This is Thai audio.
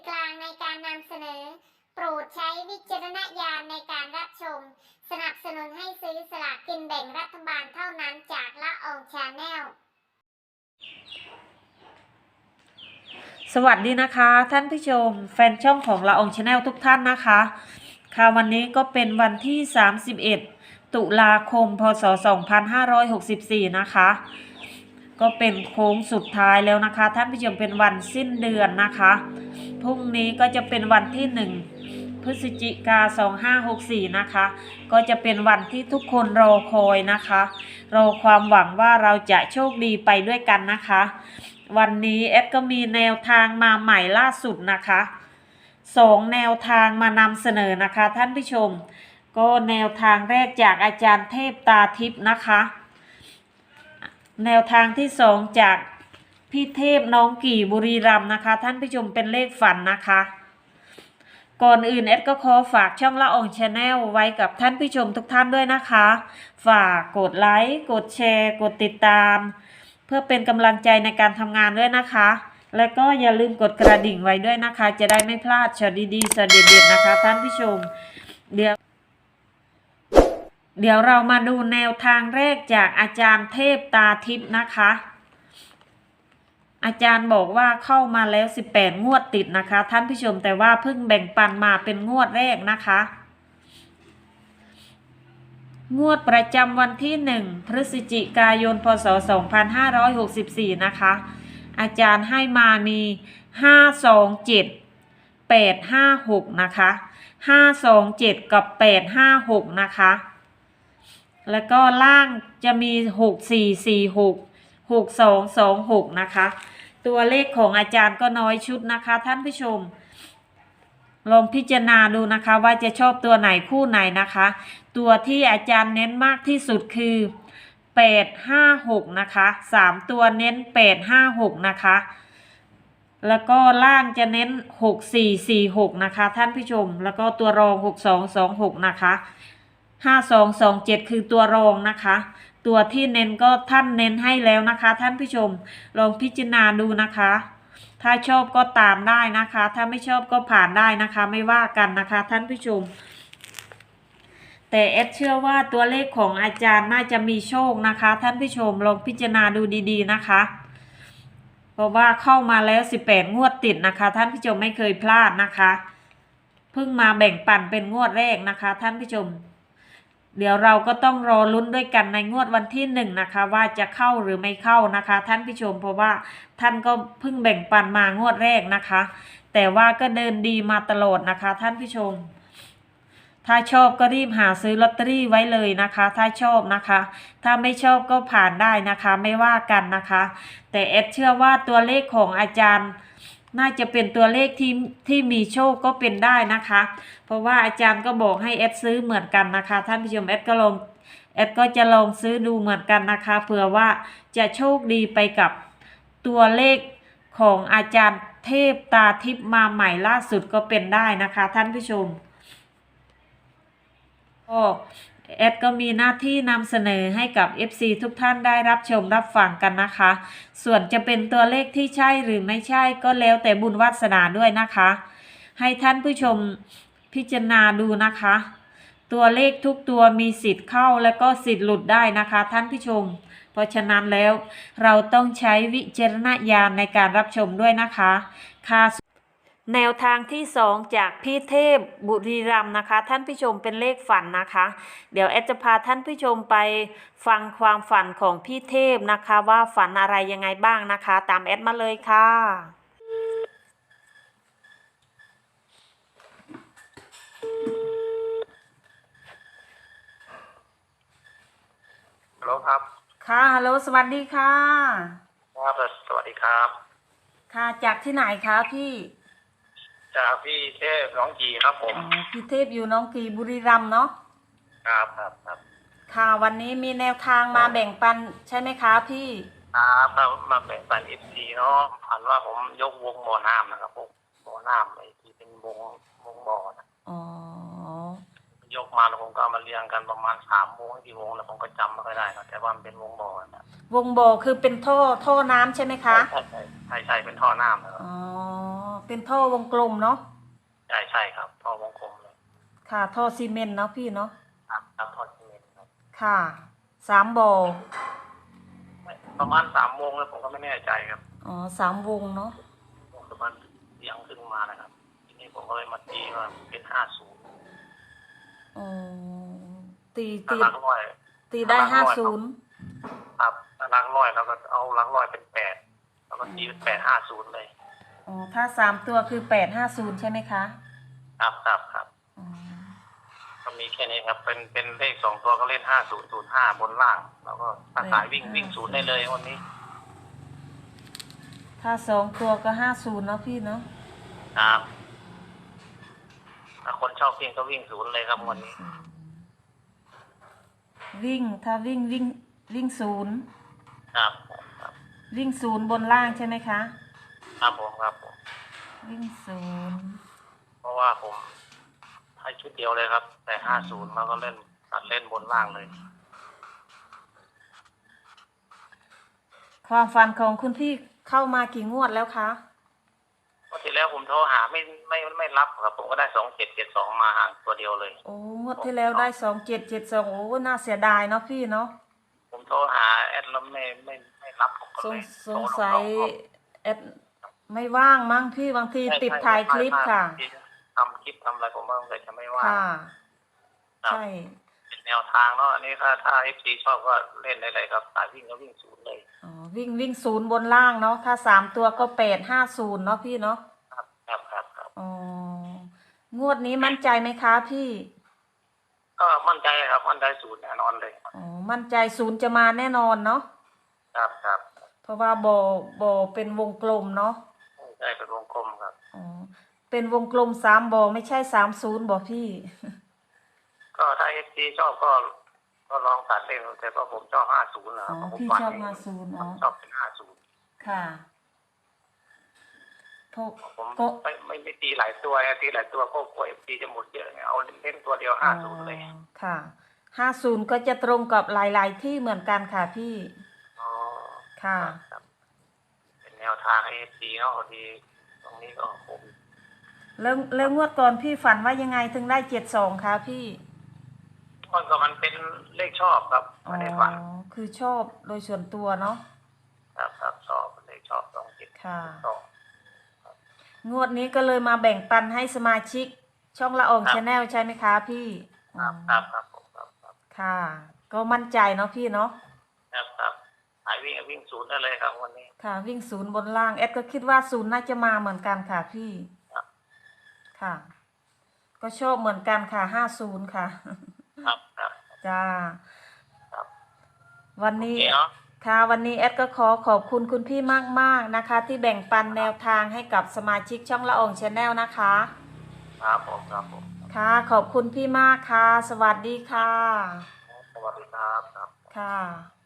อกลางในการนำเสนอ โปรดใช้วิจารณญาณในการรับชม สนับสนุนให้ซื้อสลากกินแบ่งรัฐบาลเท่านั้นจากละอองชาแนลสวัสดีนะคะ ท่านผู้ชม แฟนช่องของละอองชาแนลทุกท่านนะคะ ค่ะวันนี้ก็เป็นวันที่ 31 ตุลาคม พศ 2564 นะคะก็เป็นโค้งสุดท้ายแล้วนะคะ ท่านผู้ชมเป็นวันสิ้นเดือนนะคะ พรุ่งนี้ก็จะเป็นวันที่1พฤศจิกา 2564 นะคะ ก็จะเป็นวันที่ทุกคนรอคอยนะคะ รอความหวังว่าเราจะโชคดีไปด้วยกันนะคะ วันนี้เอดก็มีแนวทางมาใหม่ล่าสุดนะคะสองแนวทางมานำเสนอนะคะ ท่านผู้ชม ก็แนวทางแรกจากอาจารย์เทพตาทิพย์นะคะ แนวทางที่สองจาก พี่เทพน้องกี่บุรีรัมนะคะ ท่านผู้ชมเป็นเลขฝันนะคะ ก่อนอื่นเอดก็ขอฝากช่องละอองชาแนลไว้กับท่านผู้ชมทุกท่านด้วยนะคะ ฝากกดไลค์กดแชร์ กดติดตาม เพื่อเป็นกำลังใจในการทำงานด้วยนะคะ และก็อย่าลืมกดกระดิ่งไว้ด้วยนะคะ จะได้ไม่พลาดช็อตดีๆช็อตเด็ดๆนะคะ ท่านผู้ชมเดี๋ยวเดี๋ยวเรามาดูแนวทางแรกจากอาจารย์เทพตาทิพย์นะคะ อาจารย์บอกว่าเข้ามาแล้ว 18 งวดติดนะคะ ท่านผู้ชมแต่ว่าเพิ่งแบ่งปันมาเป็นงวดแรกนะคะ งวดประจำวันที่ 1 พฤศจิกายน พศ 2564 นะคะ อาจารย์ให้มามี 527 856 นะคะ 527 กับ 856 นะคะ แล้วก็ล่างจะมี 6446 6226 นะคะ ตัวเลขของอาจารย์ก็น้อยชุดนะคะ ท่านผู้ชม ลองพิจารณาดูนะคะว่าจะชอบตัวไหนคู่ไหนนะคะ ตัวที่อาจารย์เน้นมากที่สุดคือ 856 นะคะ 3 ตัวเน้น 856 นะคะ แล้วก็ล่างจะเน้น 6446 นะคะ ท่านผู้ชม แล้วก็ตัวรอง 6226 นะคะ 5227 คือตัวรองนะคะ ตัวที่เน้นก็ท่านเน้นให้แล้วนะคะ ท่านผู้ชมลองพิจารณาดูนะคะ ถ้าชอบก็ตามได้นะคะ ถ้าไม่ชอบก็ผ่านได้นะคะ ไม่ว่ากันนะคะ ท่านผู้ชม แต่เอดเชื่อว่าตัวเลขของอาจารย์น่าจะมีโชคนะคะ ท่านผู้ชมลองพิจารณาดูดี ๆนะคะ เพราะว่าเข้ามาแล้ว 18 งวดติดนะคะ ท่านผู้ชมไม่เคยพลาดนะคะเพิ่งมาแบ่งปันเป็นงวดแรกนะคะ ท่านผู้ชม เดี๋ยวเราก็ต้องรอลุ้นด้วยกันในงวดวันที่หนึ่งนะคะ ว่าจะเข้าหรือไม่เข้านะคะ ท่านผู้ชมเพราะว่าท่านก็เพิ่งแบ่งปันมางวดแรกนะคะ แต่ว่าก็เดินดีมาตลอดนะคะ ท่านผู้ชม ถ้าชอบก็รีบหาซื้อลอตเตอรี่ไว้เลยนะคะ ถ้าชอบนะคะ ถ้าไม่ชอบก็ผ่านได้นะคะ ไม่ว่ากันนะคะ แต่เอดเชื่อว่าตัวเลขของอาจารย์ น่าจะเป็นตัวเลขที่ที่มีโชคก็เป็นได้นะคะ เพราะว่าอาจารย์ก็บอกให้เอดซื้อเหมือนกันนะคะ ท่านผู้ชมเอดก็ลองเอดก็จะลองซื้อดูเหมือนกันนะคะเผื่อว่าจะโชคดีไปกับตัวเลขของอาจารย์เทพตาทิพย์มาใหม่ล่าสุดก็เป็นได้นะคะ ท่านผู้ชมก็ แอดก็มีหน้าที่นำเสนอให้กับ FC ทุกท่านได้รับชมรับฟังกันนะคะ ส่วนจะเป็นตัวเลขที่ใช่หรือไม่ใช่ก็แล้วแต่บุญวาสนาด้วยนะคะ ให้ท่านผู้ชมพิจารณาดูนะคะ ตัวเลขทุกตัวมีสิทธิ์เข้าและก็สิทธิ์หลุดได้นะคะ ท่านผู้ชม เพราะฉะนั้นแล้วเราต้องใช้วิจารณญาณในการรับชมด้วยนะคะค่ะ แนวทางที่สองจากพี่เทพบุรีรัมย์นะคะ ท่านผู้ชมเป็นเลขฝันนะคะ เดี๋ยวแอดจะพาท่านผู้ชมไปฟังความฝันของพี่เทพนะคะ ว่าฝันอะไรยังไงบ้างนะคะ ตามแอดมาเลยค่ะ ฮัลโหลครับ ค่ะฮัลโหลสวัสดีค่ะ ครับ สวัสดีครับ ค่ะจากที่ไหนคะพี่ จากพี่เทพน้องจีครับผมอ๋อพี่เทพอยู่น้องกีบุรีรัมย์เนาะครับครับครับค่ะวันนี้มีแนวทางมาแบ่งปันใช่ไหมคะพี่ครับครับมาแบ่งปันเอฟซีเนาะผ่านว่าผมยกวงบ่อน้ำนะครับพวกบ่อน้ำไอ้ที่เป็นวงวงบ่อนะอ๋อยกมาแล้วผมก็เอามาเรียงกันประมาณสามวงกี่วงแล้วผมก็จำไม่ค่อยได้นะแต่ว่ามันเป็นวงบ่อนะวงบ่อคือเป็นท่อท่อน้ำใช่ไหมคะใช่ใช่ใช่ใช่เป็นท่อน้ำนะครับอ๋อ เป็นท่อวงกลมเนาะใช่ใช่ครับท่อวงกลมเลยค่ะท่อซีเมนต์เนาะพี่เนาะครับครับท่อซีเมนต์ครับค่ะสามบ่อประมาณสามโมงแล้วผมก็ไม่แน่ใจครับอ๋อสามวงเนาะประมาณเที่ยงขึ้นมานะครับ ทีนี้ผมก็เลยมาตีว่าเป็นห้าศูนย์อ๋อตีถ้าตีลักร้อย ตีได้หลัห้างร้อยศูนย์ครับถ้าลักร้อยแล้วก็เอาลักร้อยเป็นแปดแล้วก็ตีเป็นแปดห้าศูนย์เลย อ๋อถ้าสามตัวคือแปดห้าศูนย์ใช่ไหมคะครับครับครับอ๋อก็มีแค่นี้ครับ เป็นเป็นเลขสองตัวก็เล่นห้าศูนย์ศูนย์ห้าบนล่าง แล้วก็ถ้าสายวิ่งวิ่งศูนย์ได้เลยวันนี้ ถ้าสองตัวก็ห้าศูนย์เนาะพี่เนาะครับถ้าคนชอบวิ่งก็วิ่งศูนย์เลยครับวันนี้ วิ่งถ้าวิ่งวิ่งวิ่งศูนย์ครับครับวิ่งศูนย์บนล่างใช่ไหมคะ ครับผมครับผมวิ่งศูนย์เพราะว่าผมให้ชุดเดียวเลยครับ แต่ห้าศูนย์แล้วก็เล่นตัดเล่นบนล่างเลย ความฝันของคุณพี่เข้ามากี่งวดแล้วคะเมื่อที่แล้วผมโทรหาไม่ไม่ไม่รับครับผมก็ได้สองเจ็ดเจ็ดสองมาห่างตัวเดียวเลย โอ้งวดที่แล้วได้สองเจ็ดเจ็ดสองโอ้น่าเสียดายเนาะพี่เนาะผมโทรหาแอดแล้วไม่ไม่ไม่รับผมก็สงเลยสงสัยแอด ไม่ว่างมั้งพี่บางทีติดถ่ายคลิปค่ะทำคลิปทำอะไรผมว่าเลยจะไม่ว่างค่ะครับใช่เป็นแนวทางเนาะอันนี้ถ้าถ้าเอฟซีชอบก็เล่นได้เลยครับสายวิ่งก็วิ่งศูนย์เลยอ๋อวิ่งวิ่งศูนย์บนล่างเนาะถ้าสามตัวก็แปดห้าศูนย์เนาะพี่เนาะครับครับครับครับอ๋องวดนี้มั่นใจไหมคะพี่ ก็มั่นใจครับมั่นใจศูนย์แน่นอนเลยอ๋อมั่นใจศูนย์จะมาแน่นอนเนาะครับครับเพราะว่าโบโบเป็นวงกลมเนาะ ใช่เป็นวงกลมครับอ๋อเป็นวงกลมสามโบไม่ใช่สามศูนย์บอพี่ ก็ถ้าเอฟซีชอบก็ก็ลองตัดเล่นแต่ก็ผมชอบห้าศูนย์นะคอ๋รัอบผมพี่ฝันชอบมาศูนย์อ๋อชอบเป็นห้าศูนย์ค่ะเพราะผมเพราะไม่ไม่ไม่ตีหลายตัวนะตีหลายตัวก็กลัวเอฟซีจะหมดเยอะไงเอาเล่นตัวเดียวห้าศูนย์เลยอ๋อค่ะห้าศูนย์ก็จะตรงกับหลาย ๆ ที่เหมือนกันค่ะพี่ อ๋อ ค่ะครับเป็น แนวทางให้เอฟซีเนาะพอดี ตรงนี้ก็ผมแล้วแล้วงวดก่อนพี่ฝันว่ายังไงถึงได้เจ็ดสองคะพี่มันก็มันเป็นเลขชอบครับอ๋อไม่ได้ฝันคือชอบโดยส่วนตัวเนาะครับครับชอบเลขชอบสองเจ็ดค่ะ สองงวดนี้ก็เลยมาแบ่งปันให้สมาชิก ช่องละอองครับชาแนลใช่ไหมคะพี่ครับอ๋อครับครับผมครับครับ ค่ะ ก็มั่นใจเนาะพี่เนาะ ครับครับหาย วิ่งวิ่งศูนย์ได้เลยครับวันนี้ ค่ะ วิ่งศูนย์บนล่างแอดก็คิดว่าศูนย์น่าจะมาเหมือนกันค่ะพี่ครับค่ะ ก็ชอบเหมือนกันค่ะห้าศูนย์ค่ะ ครับครับจ้าครับวันโอนี้เคเนาะค่ะวันนี้แอดก็ขอขอบคุณคุณพี่มากๆนะคะ ที่แบ่งปันแนวทางให้กับสมาชิกช่องละอองชาแนลนะคะ ครับผมครับผมค่ะ ขอบคุณพี่มากค่ะ สวัสดีค่ะ สวัสดีครับครับค่ะ